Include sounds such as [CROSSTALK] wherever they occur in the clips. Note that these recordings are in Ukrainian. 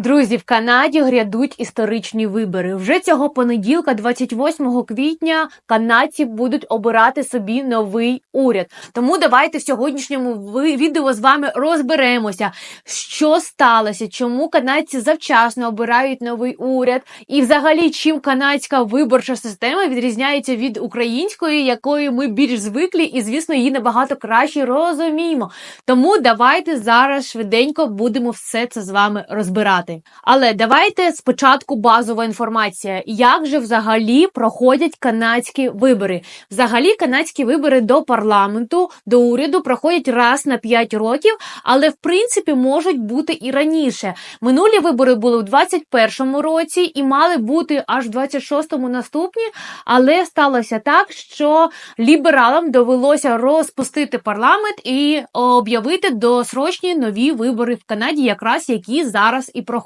Друзі, в Канаді грядуть історичні вибори. Вже цього понеділка, 28 квітня, канадці будуть обирати собі новий уряд. Тому давайте в сьогоднішньому відео з вами розберемося, що сталося, чому канадці завчасно обирають новий уряд, і взагалі чим канадська виборча система відрізняється від української, якої ми більш звиклі, і звісно, її набагато краще розуміємо. Тому давайте зараз швиденько будемо все це з вами розбирати. Але давайте спочатку базова інформація. Як же взагалі проходять канадські вибори? Взагалі, канадські вибори до парламенту, до уряду проходять раз на 5 років, але в принципі можуть бути і раніше. Минулі вибори були в 21-му році і мали бути аж в 26-му наступні, але сталося так, що лібералам довелося розпустити парламент і об'явити досрочні нові вибори в Канаді, якраз які зараз і проходять.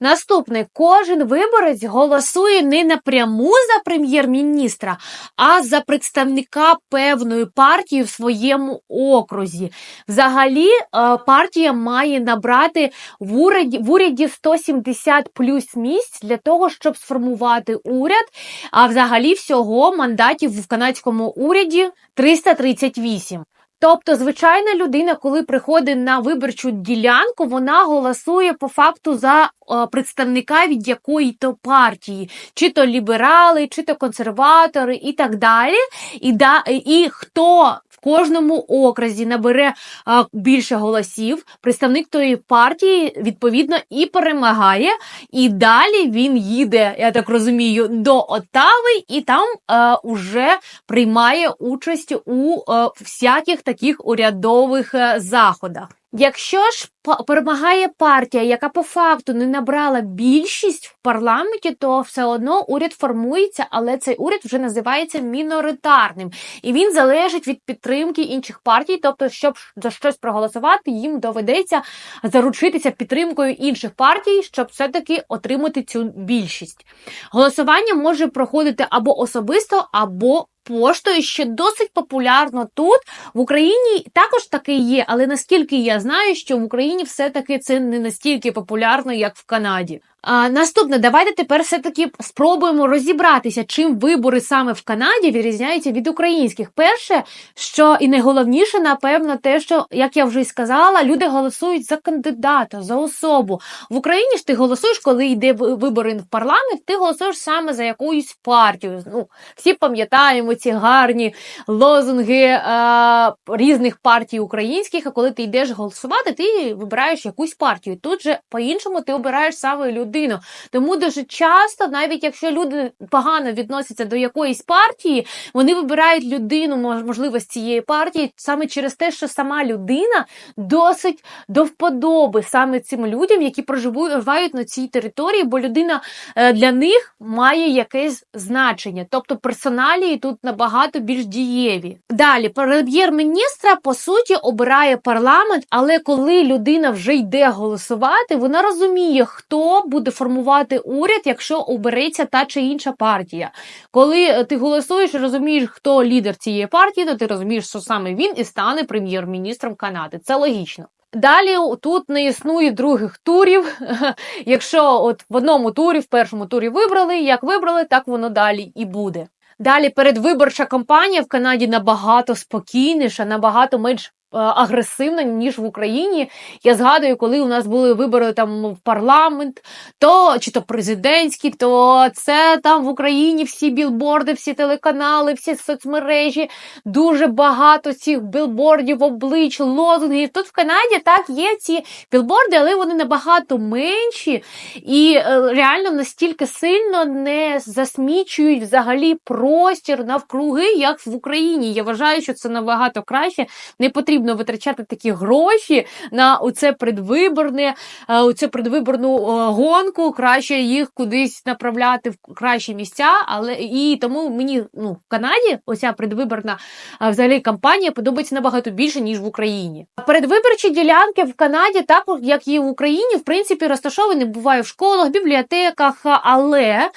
Наступне, кожен виборець голосує не напряму за прем'єр-міністра, а за представника певної партії в своєму окрузі. Взагалі, е, партія має набрати в уряді, в уряді 170 плюс місць для того, щоб сформувати уряд. А взагалі всього мандатів в канадському уряді 338. Тобто, звичайна людина, коли приходить на виборчу ділянку, вона голосує по факту за е, представника від якої то партії, чи то ліберали, чи то консерватори, і так далі. І, да, і хто в кожному окрузі набере а, більше голосів, представник тої партії відповідно і перемагає. І далі він їде, я так розумію, до Отави і там а, уже приймає участь у а, всяких таких урядових е, заходах. Якщо ж перемагає партія, яка по факту не набрала більшість в парламенті, то все одно уряд формується, але цей уряд вже називається міноритарним, і він залежить від підтримки інших партій. Тобто, щоб за щось проголосувати, їм доведеться заручитися підтримкою інших партій, щоб все-таки отримати цю більшість. Голосування може проходити або особисто, або поштою, що досить популярно тут. В Україні також таке є, але наскільки я знаю, що в Україні все-таки це не настільки популярно, як в Канаді. А, наступне, давайте тепер все-таки спробуємо розібратися, чим вибори саме в Канаді відрізняються від українських. Перше, що і найголовніше, напевно, те, що, як я вже й сказала, люди голосують за кандидата, за особу. В Україні ж ти голосуєш, коли йде вибори в парламент, ти голосуєш саме за якоюсь партію. Ну, всі пам'ятаємо ці гарні лозунги е, різних партій українських. А коли ти йдеш голосувати, ти вибираєш якусь партію. Тут же по-іншому ти обираєш саме людину. Тому дуже часто, навіть якщо люди погано відносяться до якоїсь партії, вони вибирають людину, мож- можливо, з цієї партії, саме через те, що сама людина досить до вподоби саме цим людям, які проживають на цій території, бо людина е, для них має якесь значення. Тобто персоналії тут набагато більш дієві. Далі, прем'єр-міністра, по суті, обирає парламент, але коли людина вже йде голосувати, вона розуміє, хто буде формувати уряд, якщо обереться та чи інша партія. Коли е, ти голосуєш розумієш, хто лідер цієї партії, то ти розумієш, що саме він і стане прем'єр-міністром Канади. Це логічно. Далі тут не існує других турів. [LAUGHS] Якщо от в одному турі, в першому турі вибрали, як вибрали, так воно далі і буде. Далі передвиборча кампанія в Канаді набагато спокійніша, набагато менш е, агресивна, ніж в Україні. Я згадую, коли у нас були вибори там в парламент, то чи то президентські, то це там в Україні всі білборди, всі телеканали, всі соцмережі, дуже багато цих білбордів, облич, лозунгів. Тут в Канаді так є ці білборди, але вони набагато менші і е, реально настільки сильно не засмічують взагалі простір навкруги, як в Україні. Я вважаю, що це набагато краще. Не потрібно витрачати такі гроші на оце предвиборне, е, оце предвиборну е, гонку. Краще їх кудись направляти в кращі місця. Але і тому мені ну в Канаді оця предвиборна взагалі кампанія подобається набагато більше ніж в Україні. Передвиборчі ділянки в Канаді, також як і в Україні, в принципі, розташовані буває в школах, бібліотеках. Але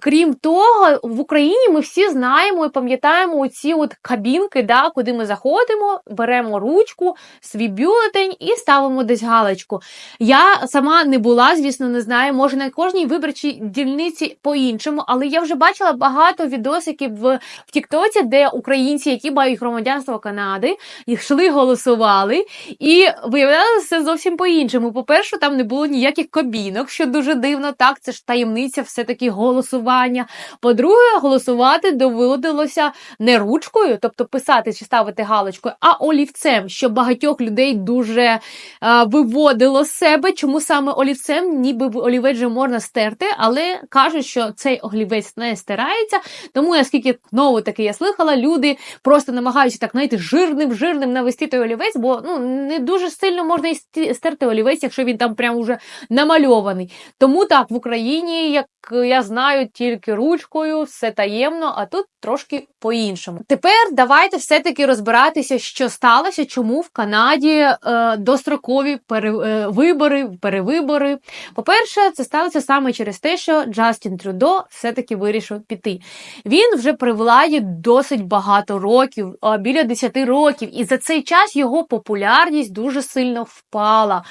крім того, в Україні ми всі знаємо і пам'ятаємо оці от кабінки, да, куди ми заходимо, беремо беремо ручку, свій бюлетень і ставимо десь галочку. Я сама не була, звісно, не знаю. Може на кожній виборчій дільниці по-іншому, але я вже бачила багато відосиків в, в Тіктоці, де українці, які мають громадянство Канади, йшли голосували, і виявлялося зовсім по-іншому. По-перше, там не було ніяких кабінок, що дуже дивно. Так, це ж таємниця, все-таки голосування. По-друге, голосувати доводилося не ручкою, тобто писати чи ставити галочкою, а олівцем, що багатьох людей дуже е, виводило з себе. Чому саме олівцем? Ніби олівець же можна стерти, але кажуть, що цей олівець не стирається. Тому, наскільки знову таки я слухала, люди просто намагаються так знаєте, жирним жирним навести той олівець, бо ну не дуже сильно можна і стерти олівець, якщо він там прям уже намальований. Тому так в Україні, як я знаю, тільки ручкою, все таємно, а тут трошки по-іншому. Тепер давайте все-таки розбиратися, що сталося, чому в Канаді е, дострокові е, перевибори. По-перше, це сталося саме через те, що Джастін Трюдо все-таки вирішив піти. Він вже при владі досить багато років, біля 10 років, і за цей час його популярність дуже сильно впала.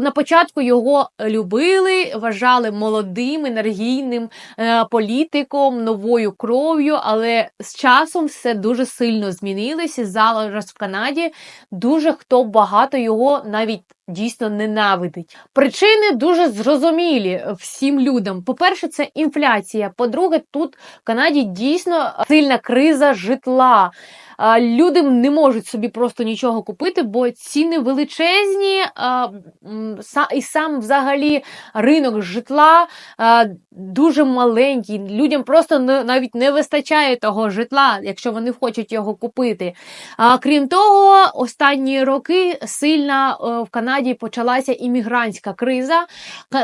На початку його любили, вважали молодим, енергійним е, політиком, новою кров'ю, але з часом все дуже сильно змінилося. Зараз в Канаді дуже хто багато його навіть дійсно ненавидить. Причини дуже зрозумілі всім людям. По-перше, це інфляція. По-друге, тут в Канаді дійсно сильна криза житла. Люди не можуть собі просто нічого купити, бо ціни величезні, і сам взагалі ринок житла дуже маленький. Людям просто навіть не вистачає того житла, якщо вони хочуть його купити. Крім того, останні роки сильно е, в Канаді почалася іммігрантська криза.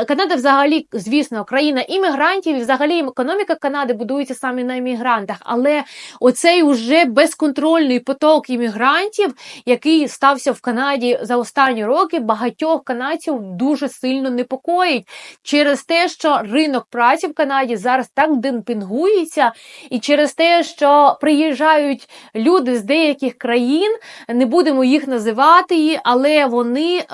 Канада, взагалі, звісно, країна іммігрантів, і взагалі економіка Канади будується саме на іммігрантах, але оцей уже безконтрольний поток іммігрантів, який стався в Канаді за останні роки, багатьох канадців дуже сильно непокоїть через те, що ринок праці в Канаді зараз так демпінгується, і через те, що приїжджають люди з деяких країн, не будемо їх називати, але вони, е,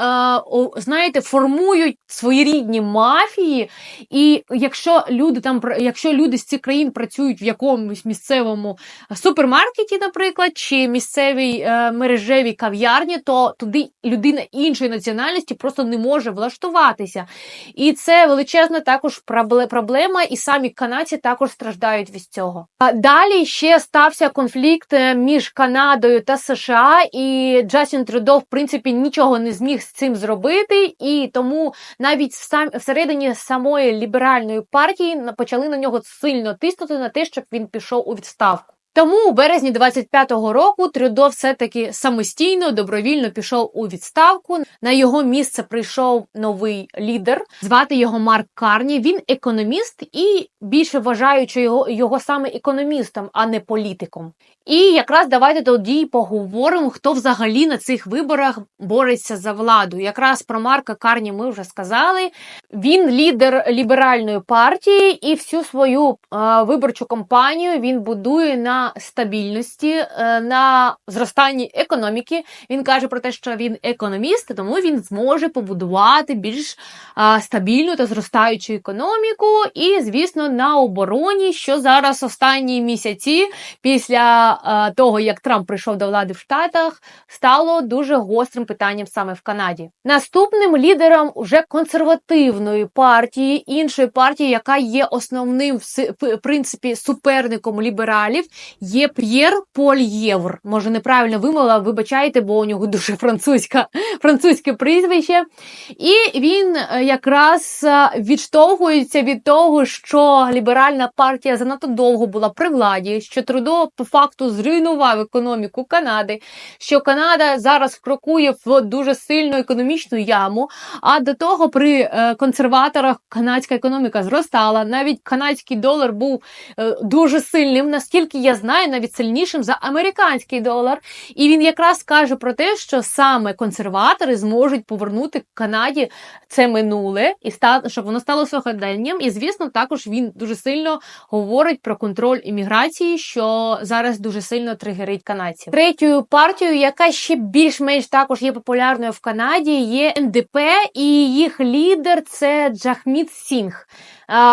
знаєте, формують своєрідні мафії. І якщо люди там, якщо люди з цих країн працюють в якомусь місцевому супермаркеті, наприклад чи місцевій е, мережевій кав'ярні, то туди людина іншої національності просто не може влаштуватися. І це величезна також проблема, і самі канадці також страждають від цього. Далі ще стався конфлікт е, між Канадою та США, і Джастін Трюдо, в принципі, нічого не зміг з цим зробити, і тому навіть сам всередині самої ліберальної партії почали на нього сильно тиснути на те, щоб він пішов у відставку. Тому у березні 25-го року Трюдо все-таки самостійно добровільно пішов у відставку. На його місце прийшов новий лідер, звати його Марк Карні. Він економіст і більше вважаючи його його саме економістом, а не політиком. І якраз давайте тоді поговоримо, хто взагалі на цих виборах бореться за владу. Якраз про Марка Карні ми вже сказали. Він лідер ліберальної партії і всю свою е, виборчу кампанію він будує на стабільності, е, на зростанні економіки. Він каже про те, що він економіст, тому він зможе побудувати більш е, стабільну та зростаючу економіку. І, звісно, на обороні, що зараз останні місяці після. Е, того, як Трамп прийшов до влади в Штатах, стало дуже гострим питанням саме в Канаді. Наступним лідером уже консервативної партії, іншої партії, яка є основним в принципі суперником лібералів, є П'єр Поль Євр. Може неправильно вимовила, вибачайте, бо у нього дуже французька, французьке прізвище. І він е, якраз е, відштовхується від того, що ліберальна партія занадто довго була при владі, що Трудо по факту факту зруйнував економіку Канади, що Канада зараз крокує в дуже сильну економічну яму. А до того при е, консерваторах канадська економіка зростала. Навіть канадський долар був е, дуже сильним, наскільки я знаю, навіть сильнішим за американський долар. І він якраз каже про те, що саме консерватори зможуть повернути Канаді це минуле і щоб воно стало сьогоденням. І звісно, також він дуже сильно говорить про контроль імміграції, що зараз дуже дуже сильно тригерить канадців. Третьою партією, яка ще більш-менш також є популярною в Канаді, є НДП, і їх лідер це Джахміт Сінг.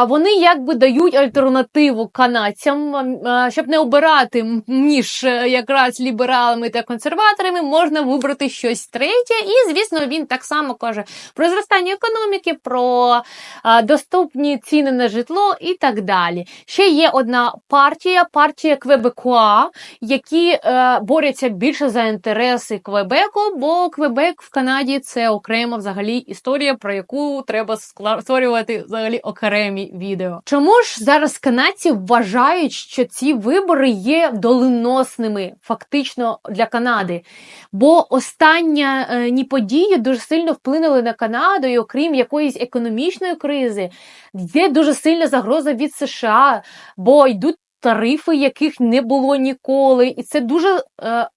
Вони якби дають альтернативу канадцям, щоб не обирати між е, якраз лібералами та консерваторами, можна вибрати щось третє. І, звісно, він так само каже про зростання економіки, про доступні ціни на житло і так далі. Ще є одна партія, партія Квебекуа, які е, борються більше за інтереси Квебеку, бо Квебек в Канаді це окрема взагалі історія, про яку треба створювати взагалі окремі відео. Чому ж зараз канадці вважають, що ці вибори є доленосними фактично для Канади? Бо остання е, події дуже сильно вплинули на Канаду, і окрім якоїсь економічної кризи, є дуже сильна загроза від США, бо йдуть. Тарифи, яких не було ніколи, і це дуже е,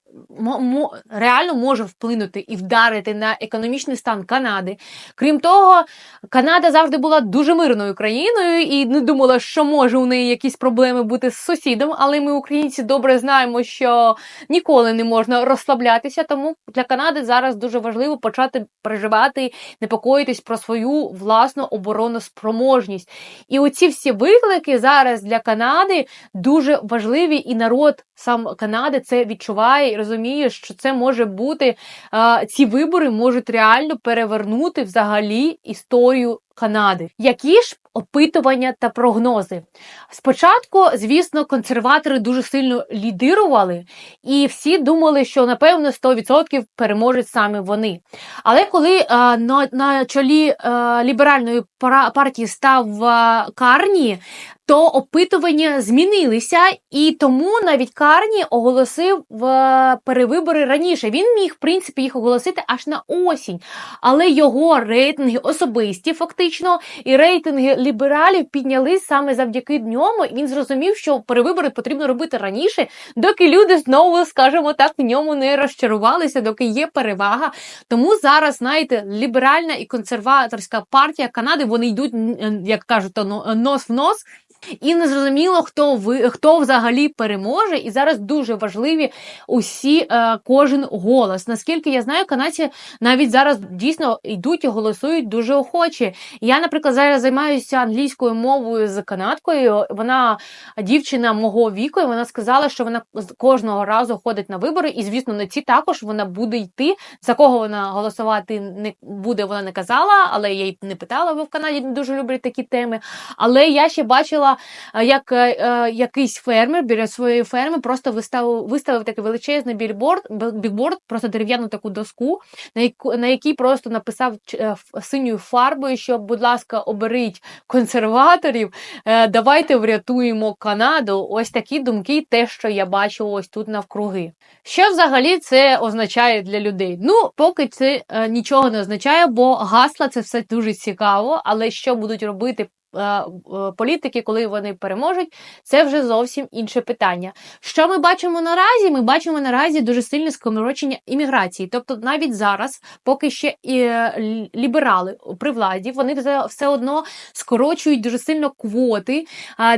реально може вплинути і вдарити на економічний стан Канади. Крім того, Канада завжди була дуже мирною країною і не думала, що може у неї якісь проблеми бути з сусідом. Але ми, українці, добре знаємо, що ніколи не можна розслаблятися. Тому для Канади зараз дуже важливо почати переживати, непокоїтись про свою власну оборонну спроможність. І оці всі виклики зараз для Канади дуже важливі, і народ сам Канади це відчуває розуміє, що це може бути, ці вибори можуть реально перевернути взагалі історію Канади. Які ж опитування та прогнози? Спочатку, звісно, консерватори дуже сильно лідирували, і всі думали, що напевно 100% переможуть саме вони. Але коли а, на, на чолі а, ліберальної партії став а, Карні, то опитування змінилися, і тому навіть Карні оголосив в перевибори раніше. Він міг, в принципі, їх оголосити аж на осінь, але його рейтинги особисті, фактично, і рейтинги лібералів піднялись саме завдяки ньому. Він зрозумів, що перевибори потрібно робити раніше, доки люди знову, скажімо так, в ньому не розчарувалися, доки є перевага. Тому зараз, знаєте, ліберальна і консерваторська партія Канади вони йдуть, як кажуть, нос в нос. І не зрозуміло, хто ви хто взагалі переможе. І зараз дуже важливі усі е, кожен голос. Наскільки я знаю, канадці навіть зараз дійсно йдуть і голосують дуже охоче. Я, наприклад, зараз займаюся англійською мовою з канадкою. Вона дівчина мого віку, і вона сказала, що вона кожного разу ходить на вибори, і звісно, на ці також вона буде йти. За кого вона голосувати не буде, вона не казала, але я й не питала, бо в Канаді не дуже люблять такі теми. Але я ще бачила як е, е, якийсь фермер біля своєї ферми просто виставив виставив такий величезний більборд, бікборд, просто дерев'яну таку доску, на яку на якій просто написав е, синьою фарбою, що, будь ласка, оберіть консерваторів, давайте врятуємо Канаду. Ось такі думки, те, що я бачу ось тут навкруги. Що взагалі це означає для людей? Ну, поки це нічого не означає, бо гасла це все дуже цікаво, але що будуть робити політики, коли вони переможуть, це вже зовсім інше питання. Що ми бачимо наразі? Ми бачимо наразі дуже сильне скорочення імміграції. Тобто, навіть зараз, поки ще і е, ліберали при владі, вони все одно скорочують дуже сильно квоти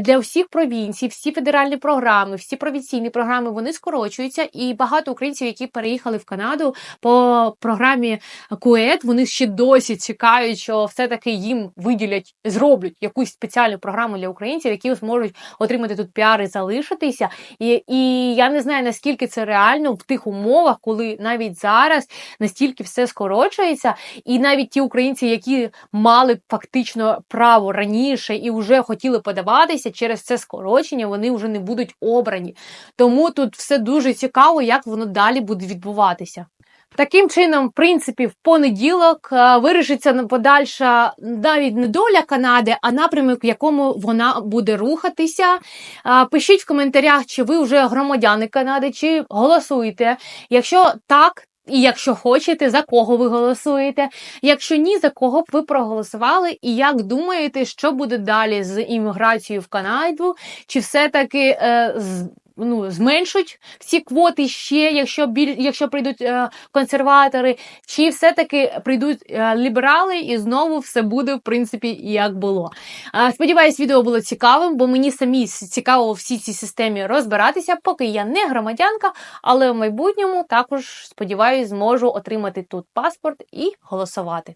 для всіх провінцій, всі федеральні програми, всі провінційні програми вони скорочуються, і багато українців, які переїхали в Канаду по програмі КУЕТ, вони ще досі чекають, що все таки їм виділять, зроблять якусь спеціальну програму для українців, які зможуть отримати тут піар і залишитися. І і я не знаю, наскільки це реально в тих умовах, коли навіть зараз настільки все скорочується, і навіть ті українці, які мали фактично право раніше і вже хотіли подаватися через це скорочення, вони вже не будуть обрані. Тому тут все дуже цікаво, як воно далі буде відбуватися. Таким чином, в принципі, в понеділок е, вирішиться подальша навіть не доля Канади, а напрямок, в якому вона буде рухатися. Е, пишіть в коментарях, чи ви вже громадяни Канади, чи голосуєте. Якщо так, і якщо хочете, за кого ви голосуєте. Якщо ні, за кого б ви проголосували, і як думаєте, що буде далі з імміграцією в Канаду? Чи все-таки е, ну, зменшуть всі квоти ще, якщо біль, якщо прийдуть е, консерватори, чи все-таки прийдуть е, ліберали, і знову все буде в принципі як було. Е, сподіваюсь, відео було цікавим, бо мені самі цікаво в всій цій системі розбиратися, поки я не громадянка, але в майбутньому також сподіваюсь, зможу отримати тут паспорт і голосувати.